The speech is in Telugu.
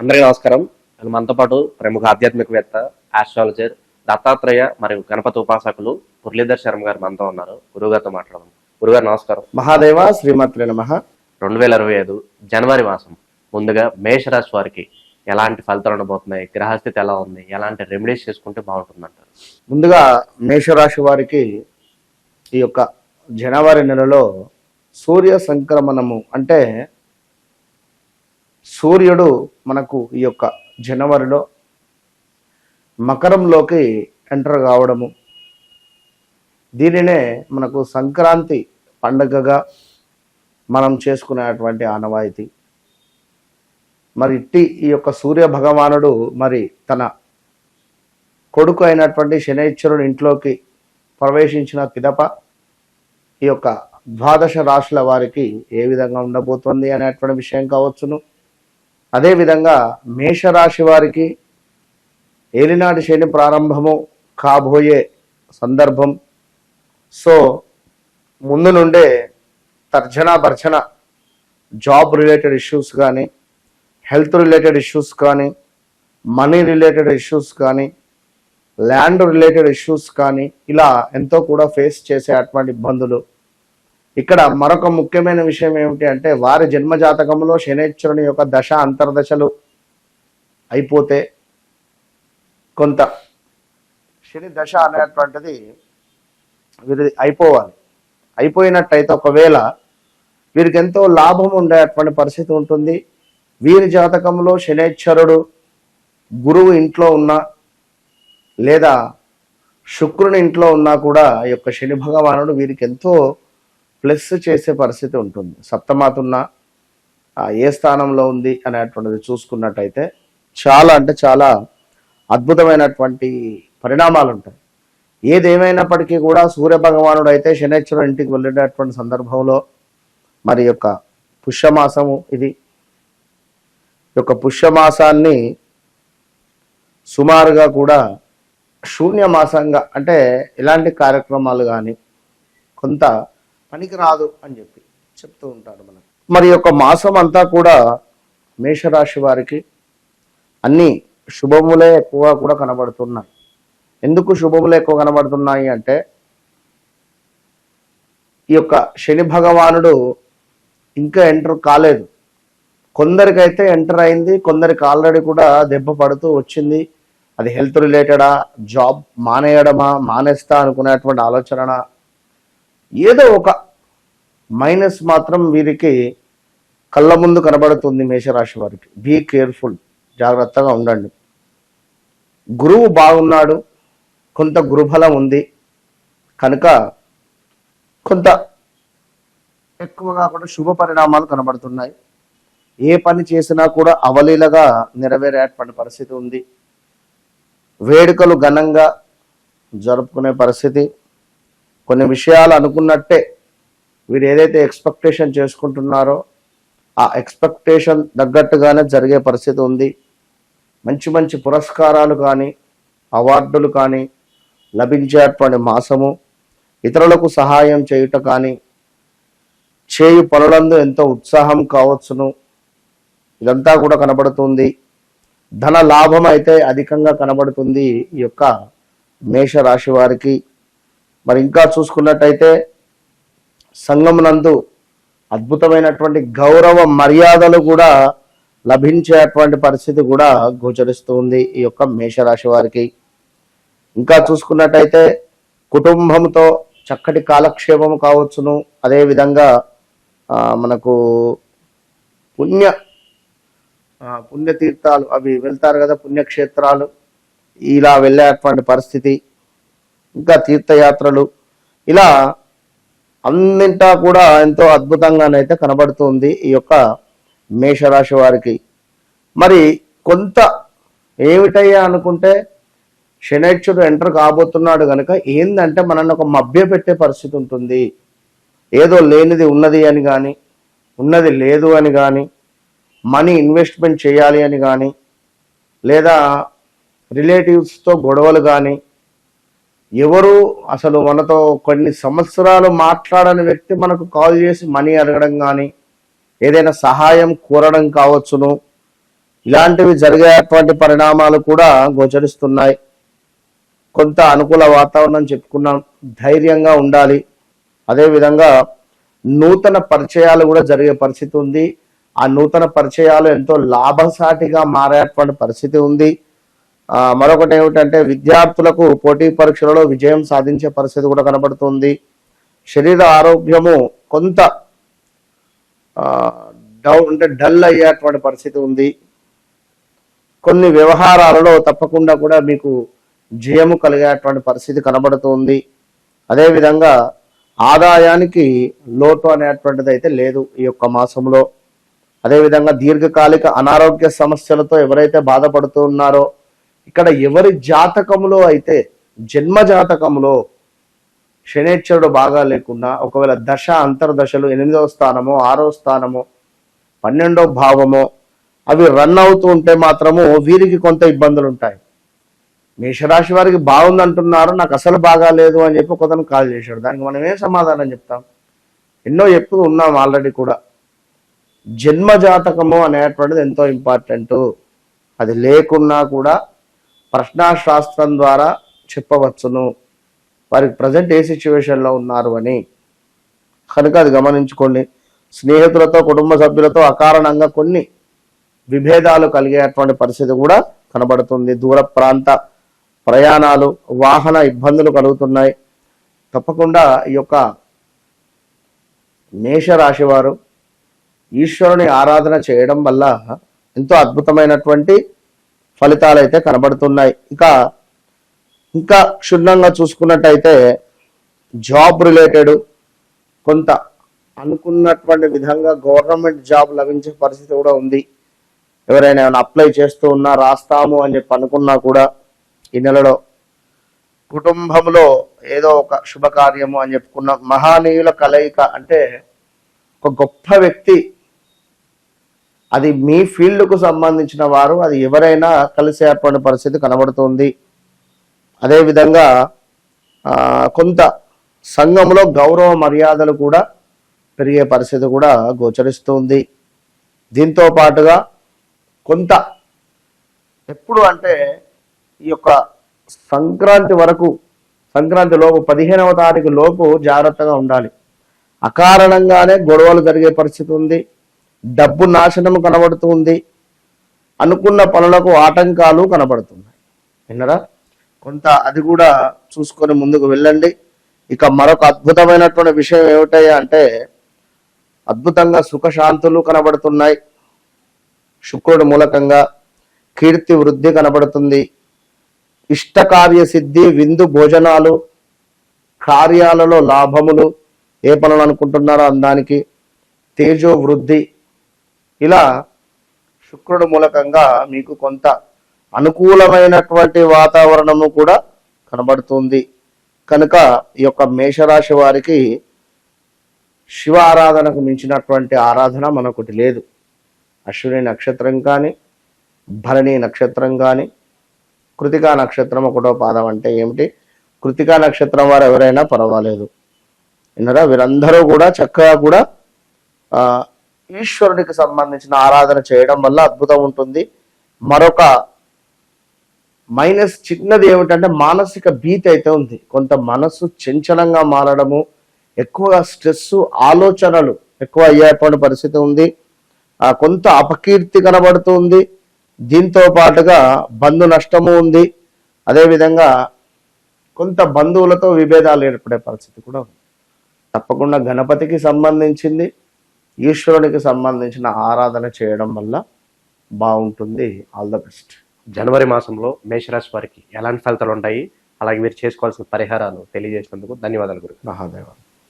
అందరికీ నమస్కారం. మనతో పాటు ప్రముఖ ఆధ్యాత్మికవేత్త ఆస్ట్రాలజర్ దత్తాత్రేయ మరియు గణపతి ఉపాసకులు మురళీధర్ శర్మ గారు మనతో ఉన్నారు. గురుగారితో మాట్లాడదాం. గురుగారు నమస్కారం. మహాదేవ శ్రీమాత్రే నమ. రెండు వేల ఇరవై ఐదు జనవరి మాసం ముందుగా మేషరాశి వారికి ఎలాంటి ఫలితాలు ఉండబోతున్నాయి గ్రహస్థితి ఎలా ఉంది ఎలాంటి రెమెడీస్ చేసుకుంటే బాగుంటుందంటారు? ముందుగా మేషరాశి వారికి ఈ యొక్క జనవరి నెలలో సూర్య సంక్రమణము అంటే సూర్యుడు మనకు ఈ యొక్క జనవరిలో మకరంలోకి ఎంటర్ కావడము. దీనినే మనకు సంక్రాంతి పండగగా మనం చేసుకునేటువంటి ఆనవాయితీ. మరి ఇట్టి ఈ యొక్క సూర్య భగవానుడు మరి తన కొడుకు అయినటువంటి శనైశ్వరుడు ఇంట్లోకి ప్రవేశించిన పిదప ఈ యొక్క ద్వాదశ రాశుల వారికి ఏ విధంగా ఉండబోతోంది అనేటువంటి విషయం కావచ్చును. అదేవిధంగా మేషరాశి వారికి ఏలినాటి శని ప్రారంభము కాబోయే సందర్భం. సో ముందు నుండే తర్జన భర్జన జాబ్ రిలేటెడ్ ఇష్యూస్ కానీ హెల్త్ రిలేటెడ్ ఇష్యూస్ కానీ మనీ రిలేటెడ్ ఇష్యూస్ కానీ ల్యాండ్ రిలేటెడ్ ఇష్యూస్ కానీ ఇలా ఎంతో కూడా ఫేస్ చేసే అటువంటి ఇబ్బందులు ఇక్కడ మరొక ముఖ్యమైన విషయం ఏమిటి అంటే వారి జన్మ జాతకంలో శనేశ్వరుని యొక్క దశ అంతర్దశలు అయిపోతే కొంత శని దశ అనేటువంటిది వీరి అయిపోవాలి. అయిపోయినట్టయితే ఒకవేళ వీరికి ఎంతో లాభం ఉండేటువంటి పరిస్థితి ఉంటుంది. వీరి జాతకంలో శనేశ్వరుడు గురువు ఇంట్లో ఉన్న లేదా శుక్రుని ఇంట్లో ఉన్నా కూడా ఈ యొక్క శని భగవానుడు వీరికి ఎంతో ప్లస్ చేసే పరిస్థితి ఉంటుంది. సప్తమాతున్న ఏ స్థానంలో ఉంది అనేటువంటిది చూసుకున్నట్టయితే చాలా అంటే చాలా అద్భుతమైనటువంటి పరిణామాలు ఉంటాయి ఏదేమైనప్పటికీ కూడా సూర్య భగవానుడు అయితే శనేశ్వరుడు ఇంటికి వెళ్ళినటువంటి సందర్భంలో మరి యొక్క పుష్యమాసము ఇది. యొక్క పుష్యమాసాన్ని సుమారుగా కూడా శూన్య మాసంగా అంటే ఇలాంటి కార్యక్రమాలు కానీ కొంత పనికిరాదు అని చెప్పి చెప్తూ ఉంటారు మనకు. మరి యొక్క మాసం అంతా కూడా మేషరాశి వారికి అన్ని శుభములే ఎక్కువగా కూడా కనబడుతున్నాయి. ఎందుకు శుభములు ఎక్కువ కనబడుతున్నాయి అంటే ఈ యొక్క శని భగవానుడు ఇంకా ఎంటర్ కాలేదు. కొందరికైతే ఎంటర్ అయింది కొందరికి ఆల్రెడీ కూడా దెబ్బ పడుతూ వచ్చింది. అది హెల్త్ రిలేటెడా జాబ్ మానేయడమా మానేస్తా అనుకునేటువంటి ఆలోచన ఏదో ఒక మైనస్ మాత్రం వీరికి కళ్ళ ముందు కనబడుతుంది మేషరాశి వారికి. బీ కేర్ఫుల్ జాగ్రత్తగా ఉండండి. గురువు బాగున్నాడు కొంత గురుబలం ఉంది కనుక కొంత ఎక్కువగా కూడా శుభ పరిణామాలు కనబడుతున్నాయి. ఏ పని చేసినా కూడా అవలీలగా నెరవేరేటువంటి పరిస్థితి ఉంది. వేడుకలు ఘనంగా జరుపుకునే పరిస్థితి కొన్ని విషయాలు అనుకున్నట్టే వీరు ఏదైతే ఎక్స్పెక్టేషన్ చేసుకుంటున్నారో ఆ ఎక్స్పెక్టేషన్ తగ్గట్టుగానే జరిగే పరిస్థితి ఉంది. మంచి మంచి పురస్కారాలు కానీ అవార్డులు కానీ లభించేటువంటి మాసము. ఇతరులకు సహాయం చేయుట కానీ చేయు పనులందు ఎంతో ఉత్సాహం కావచ్చును. ఇదంతా కూడా కనబడుతుంది. ధన లాభం అయితే అధికంగా కనబడుతుంది ఈ యొక్క మేషరాశి వారికి. మరి ఇంకా చూసుకున్నట్టయితే సంఘమునందు అద్భుతమైనటువంటి గౌరవ మర్యాదలు కూడా లభించేటువంటి పరిస్థితి కూడా గోచరిస్తూ ఉంది ఈ యొక్క మేషరాశి వారికి. ఇంకా చూసుకున్నట్టయితే కుటుంబంతో చక్కటి కాలక్షేపము కావచ్చును. అదేవిధంగా మనకు పుణ్య పుణ్యతీర్థాలు అవి వెళ్తారు కదా పుణ్యక్షేత్రాలు. ఇలా వెళ్ళేటువంటి పరిస్థితి. ఇంకా తీర్థయాత్రలు. ఇలా అన్నింటా కూడా ఎంతో అద్భుతంగానైతే కనబడుతుంది ఈ యొక్క మేషరాశి వారికి. మరి కొంత ఏమిటయ్యా అనుకుంటే శనైశ్వరుడు ఎంటర్ కాబోతున్నాడు కనుక ఏందంటే మనల్ని ఒక మభ్య పెట్టే పరిస్థితి ఉంటుంది. ఏదో లేనిది ఉన్నది అని కానీ ఉన్నది లేదు అని కానీ మనీ ఇన్వెస్ట్మెంట్ చేయాలి అని కానీ లేదా రిలేటివ్స్తో గొడవలు కానీ ఎవరు అసలు మనతో కొన్ని సంవత్సరాలు మాట్లాడని వ్యక్తి మనకు కాల్ చేసి మనీ అడగడం కానీ ఏదైనా సహాయం కోరడం కావచ్చును. ఇలాంటివి జరిగేటువంటి పరిణామాలు కూడా గోచరిస్తున్నాయి. కొంత అనుకూల వాతావరణం చెప్పుకున్నాం. ధైర్యంగా ఉండాలి. అదేవిధంగా నూతన పరిచయాలు కూడా జరిగే పరిస్థితి ఉంది. ఆ నూతన పరిచయాలు ఎంతో లాభసాటిగా మారేటువంటి పరిస్థితి ఉంది. మరొకటి ఏమిటంటే విద్యార్థులకు పోటీ పరీక్షలలో విజయం సాధించే పరిస్థితి కూడా కనబడుతుంది. శరీర ఆరోగ్యము కొంత డౌ డౌన్ అంటే డల్ అయ్యేటువంటి పరిస్థితి ఉంది. కొన్ని వ్యవహారాలలో తప్పకుండా కూడా మీకు జయము కలిగేటువంటి పరిస్థితి కనబడుతుంది. అదేవిధంగా ఆదాయానికి లోటు అనేటువంటిది అయితే లేదు ఈ యొక్క మాసంలో. అదేవిధంగా దీర్ఘకాలిక అనారోగ్య సమస్యలతో ఎవరైతే బాధపడుతూ ఉన్నారో ఇక్కడ ఎవరి జాతకములో అయితే జన్మ జాతకములో శనేశ్వరుడు బాగా లేకుండా ఒకవేళ దశ అంతర్దశలు ఎనిమిదవ స్థానమో ఆరో స్థానమో పన్నెండో భావమో అవి రన్ అవుతూ ఉంటే మాత్రము వీరికి కొంత ఇబ్బందులు ఉంటాయి మేషరాశి వారికి బాగుందంటున్నారు నాకు అసలు బాగా లేదు అని చెప్పి ఒకతను కాల్ చేశాడు. దానికి మనం ఏం సమాధానం చెప్తాం? ఎన్నో చెప్తూ ఉన్నాం ఆల్రెడీ కూడా. జన్మ జాతకము అనేటువంటిది ఎంతో ఇంపార్టెంట్. అది లేకున్నా కూడా ప్రశ్నాశాస్త్రం ద్వారా చెప్పవచ్చును. వారికి ప్రజెంట్ ఏ సిచ్యువేషన్లో ఉన్నారు అని. కనుక అది గమనించుకోండి. స్నేహితులతో కుటుంబ సభ్యులతో అకారణంగా కొన్ని విభేదాలు కలిగేటువంటి పరిస్థితి కూడా కనబడుతుంది. దూర ప్రాంత ప్రయాణాలు వాహన ఇబ్బందులు కలుగుతున్నాయి. తప్పకుండా ఈ యొక్క మేషరాశి వారు ఈశ్వరుని ఆరాధన చేయడం వల్ల ఎంతో అద్భుతమైనటువంటి ఫలితాలు అయితే కనబడుతున్నాయి. ఇంకా ఇంకా క్షుణ్ణంగా చూసుకున్నట్టయితే జాబ్ రిలేటెడ్ కొంత అనుకున్నటువంటి విధంగా గవర్నమెంట్ జాబ్ లభించే పరిస్థితి కూడా ఉంది. ఎవరైనా ఏమైనా అప్లై చేస్తూ ఉన్నా రాస్తాము అని చెప్పి అనుకున్నా కూడా ఈ నెలలో కుటుంబంలో ఏదో ఒక శుభకార్యము అని చెప్పుకున్న మహానీయుల కలయిక అంటే ఒక గొప్ప వ్యక్తి అది మీ ఫీల్డ్కు సంబంధించిన వారు అది ఎవరైనా కలిసేటువంటి పరిస్థితి కనబడుతుంది. అదేవిధంగా కొంత సంఘంలో గౌరవ మర్యాదలు కూడా పెరిగే పరిస్థితి కూడా గోచరిస్తుంది. దీంతో పాటుగా కొంత ఎప్పుడు అంటే ఈ యొక్క సంక్రాంతి వరకు సంక్రాంతి లోపు పదిహేనవ తారీఖు లోపు జాగ్రత్తగా ఉండాలి. అకారణంగానే గొడవలు జరిగే పరిస్థితి ఉంది. డబ్బు నాశనం కనబడుతుంది అనుకున్న పనులకు ఆటంకాలు కనబడుతున్నాయి. విన్నరా? కొంత అది కూడా చూసుకొని ముందుకు వెళ్ళండి. ఇక మరొక అద్భుతమైనటువంటి విషయం ఏమిటయ్యా అంటే అద్భుతంగా సుఖశాంతులు కనబడుతున్నాయి. శుక్రుడు మూలకంగా కీర్తి వృద్ధి కనబడుతుంది. ఇష్టకార్య సిద్ధి విందు భోజనాలు కార్యాలలో లాభములు ఏ పనులు అనుకుంటున్నారో అందానికి తేజో వృద్ధి ఇలా శుక్రుడు మూలకంగా మీకు కొంత అనుకూలమైనటువంటి వాతావరణము కూడా కనబడుతుంది. కనుక ఈ యొక్క మేషరాశి వారికి శివ ఆరాధనకు మించినటువంటి ఆరాధన మనకుటి లేదు. అశ్విని నక్షత్రం కానీ భరణి నక్షత్రం కానీ కృతికా నక్షత్రం ఒకటో పాదం అంటే ఏమిటి? కృతికా నక్షత్రం వారు ఎవరైనా పర్వాలేదు. విన్నరా? వీరందరూ కూడా చక్కగా కూడా ఈశ్వరునికి సంబంధించిన ఆరాధన చేయడం వల్ల అద్భుతం ఉంటుంది. మరొక మైనస్ చిన్నది ఏమిటంటే మానసిక భీతి అయితే ఉంది. కొంత మనసు చంచలంగా మారడము ఎక్కువగా స్ట్రెస్ ఆలోచనలు ఎక్కువ అయ్యేటువంటి పరిస్థితి ఉంది. ఆ కొంత అపకీర్తి కనబడుతుంది దీంతో పాటుగా బంధు నష్టము ఉంది. అదేవిధంగా కొంత బంధువులతో విభేదాలు ఏర్పడే పరిస్థితి కూడా ఉంది. తప్పకుండా గణపతికి సంబంధించింది. ఈశ్వరునికి సంబంధించిన ఆరాధన చేయడం వల్ల బాగుంటుంది. ఆల్ ద బెస్ట్ జనవరి మాసంలో మేషరాశి వారికి ఎలాంటి ఫలితాలు ఉంటాయి? అలాగే మీరు చేసుకోవాల్సిన పరిహారాలు తెలియజేసినందుకు ధన్యవాదాలు గురు మహాదేవ.